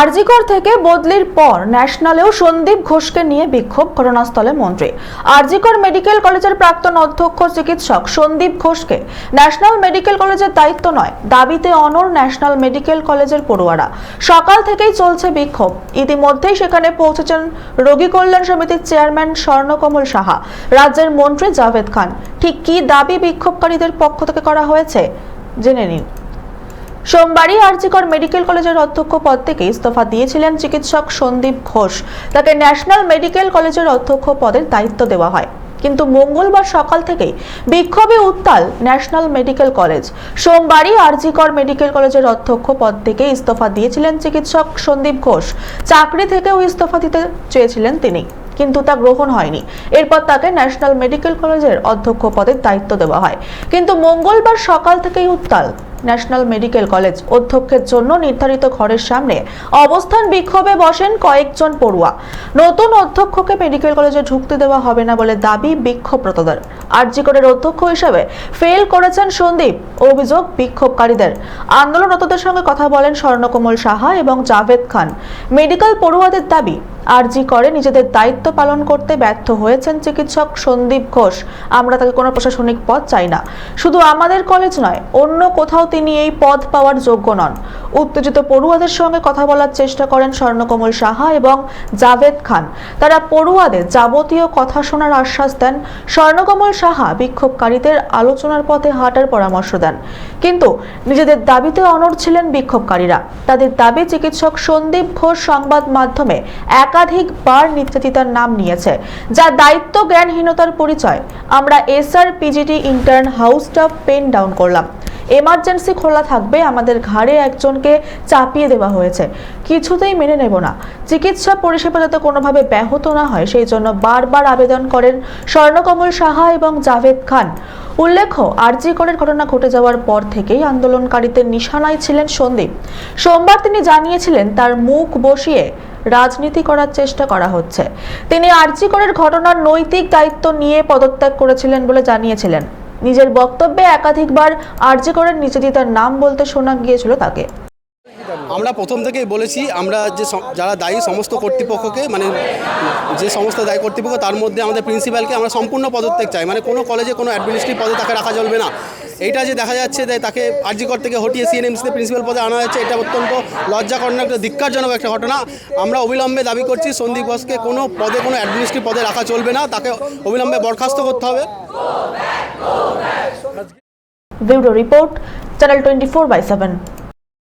আরজিকর থেকে বদলির পর ন্যাশনালেও সন্দীপ ঘোষকে নিয়ে বিক্ষোভ ঘটনাস্থলে মন্ত্রী। আরজিকর মেডিকেল কলেজের প্রাক্তন অধ্যক্ষ চিকিৎসক সন্দীপ ঘোষকে ন্যাশনাল মেডিকেল কলেজের দায়িত্ব নয়, দাবিতে অনর ন্যাশনাল মেডিকেল কলেজের পড়ুয়ারা। সকাল থেকেই চলছে বিক্ষোভ। ইতিমধ্যেই সেখানে পৌঁছেছেন রোগী কল্যাণ সমিতির চেয়ারম্যান স্বর্ণকমল সাহা, রাজ্যের মন্ত্রী জাভেদ খান। ঠিক কি দাবি বিক্ষোভকারীদের পক্ষ থেকে করা হয়েছে? জেনে নিন। সোমবারই আরজিকর মেডিকেল কলেজের অধ্যক্ষ পদ থেকে ইস্তফা দিয়েছিলেন চিকিৎসক সন্দীপ ঘোষ। তাকে ন্যাশনাল মেডিকেল কলেজের অধ্যক্ষ পদের দায়িত্ব দেওয়া হয়। কিন্তু মঙ্গলবার সকাল থেকেই বিক্ষোভে উত্তাল ন্যাশনাল মেডিকেল কলেজ। সোমবারই আরজিকর মেডিকেল কলেজের অধ্যক্ষ পদ থেকে ইস্তফা দিয়েছিলেন চিকিৎসক সন্দীপ ঘোষ। চাকরি থেকেও ইস্তফা দিতে চেয়েছিলেন তিনি, কিন্তু তা গ্রহণ হয়নি। এরপর তাকে ন্যাশনাল মেডিকেল কলেজের অধ্যক্ষ পদের দায়িত্ব দেওয়া হয়। কিন্তু মঙ্গলবার সকাল থেকেই উত্তাল ন্যাশনাল মেডিকেল কলেজ অধ্যক্ষের জন্য নির্ধারিত ঘরের সামনে অবস্থান বিক্ষোভে বসেন কয়েকজন পড়ুয়া। নতুন অধ্যক্ষকে মেডিকেল কলেজে ঢুকতে দেওয়া হবে না বলে দাবি বিক্ষোভরতদের আরজিকরের অধ্যক্ষ হিসেবে ফেল করেছেন সন্দীপ, অভিযোগ বিক্ষোভকারীদের। আন্দোলনরতদের সঙ্গে কথা বলেন স্বর্ণকমল সাহা এবং জাভেদ খান। মেডিকেল পড়ুয়াদের দাবি, আরজি করে নিজেদের দায়িত্ব পালন করতে ব্যর্থ হয়েছেন চিকিৎসক সন্দীপ ঘোষ। আমরা তাকে কোনো প্রশাসনিক পদ চাই না। শুধু আমাদের কলেজ নয়, অন্য কোথাও তিনি এই পদ পাওয়ার যোগ্য নন। উত্তেজিত পড়ুয়াদের সঙ্গে কথা বলার চেষ্টা করেন স্বর্ণকমল সাহা এবং জাভেদ খান। তারা পড়ুয়াদের যাবতীয় কথা শোনার আশ্বাস দেন। স্বর্ণকমল সাহা বিক্ষোভকারীদের আলোচনার পথে হাঁটার পরামর্শ দেন। কিন্তু নিজেদের দাবিতে অনড় ছিলেন বিক্ষোভকারীরা। তাদের দাবি, চিকিৎসক সন্দীপ ঘোষ সংবাদ মাধ্যমে একাধিকবার নির্যাতিতার নাম নিয়েছে, যা দায়িত্ব জ্ঞানহীনতার পরিচয়। আমরা SR PGT intern house staff pen down করলাম। এমার্জেন্সি খোলা থাকবে, আমাদের ঘাড়ে একজনকে চাপিয়ে দেওয়া হয়েছে। কিছুতেই মেনে নেব না। চিকিৎসা পরিষেবা যাতে কোনোভাবে ব্যাহত না হয়, সেই জন্য বারবার আবেদন করেন স্বর্ণকমল সাহা এবং জাভেদ খান। উল্লেখ্য, আরজি করের ঘটনা ঘটে যাওয়ার পর থেকেই আন্দোলনকারীদের নিশানায় ছিলেন সন্দীপ। সোমবার তিনি জানিয়েছিলেন, তার মুখ বসিয়ে রাজনীতি করার চেষ্টা করা হচ্ছে। তিনি আরজি করের ঘটনার নৈতিক দায়িত্ব নিয়ে পদত্যাগ করেছিলেন বলে জানিয়েছিলেন। নিজের বক্তব্যে একাধিকবার আরজি করের নিচেদিতার নাম বলতে শোনা গিয়েছিল তাকে। আমরা প্রথম থেকেই বলেছি, আমরা যে যারা দায়ী সমস্ত কর্তৃপক্ষকে মানে যে সমস্ত দায়ী কর্তৃপক্ষ, তার মধ্যে আমাদের প্রিন্সিপালকে আমরা সম্পূর্ণ পদত্যাগ চাই। মানে কোনো কলেজে কোনো অ্যাডমিনিস্ট্রেটিভ পদে তাকে রাখা চলবে না। এইটা যে দেখা যাচ্ছে যে তাকে আরজিকর থেকে হটিয়ে সিএনএমসিতে প্রিন্সিপাল পদে আনা হয়েছে, এটা অত্যন্ত লজ্জাকরণ একটা ধিক্কারজনক একটা ঘটনা। আমরা অবিলম্বে দাবি করছি, সন্দীপ ঘোষকে কোনো পদে, কোনো অ্যাডমিনিস্ট্রেটিভ পদে রাখা চলবে না। তাকে অবিলম্বে বরখাস্ত করতে হবে। Bureau report channel twenty four by seven.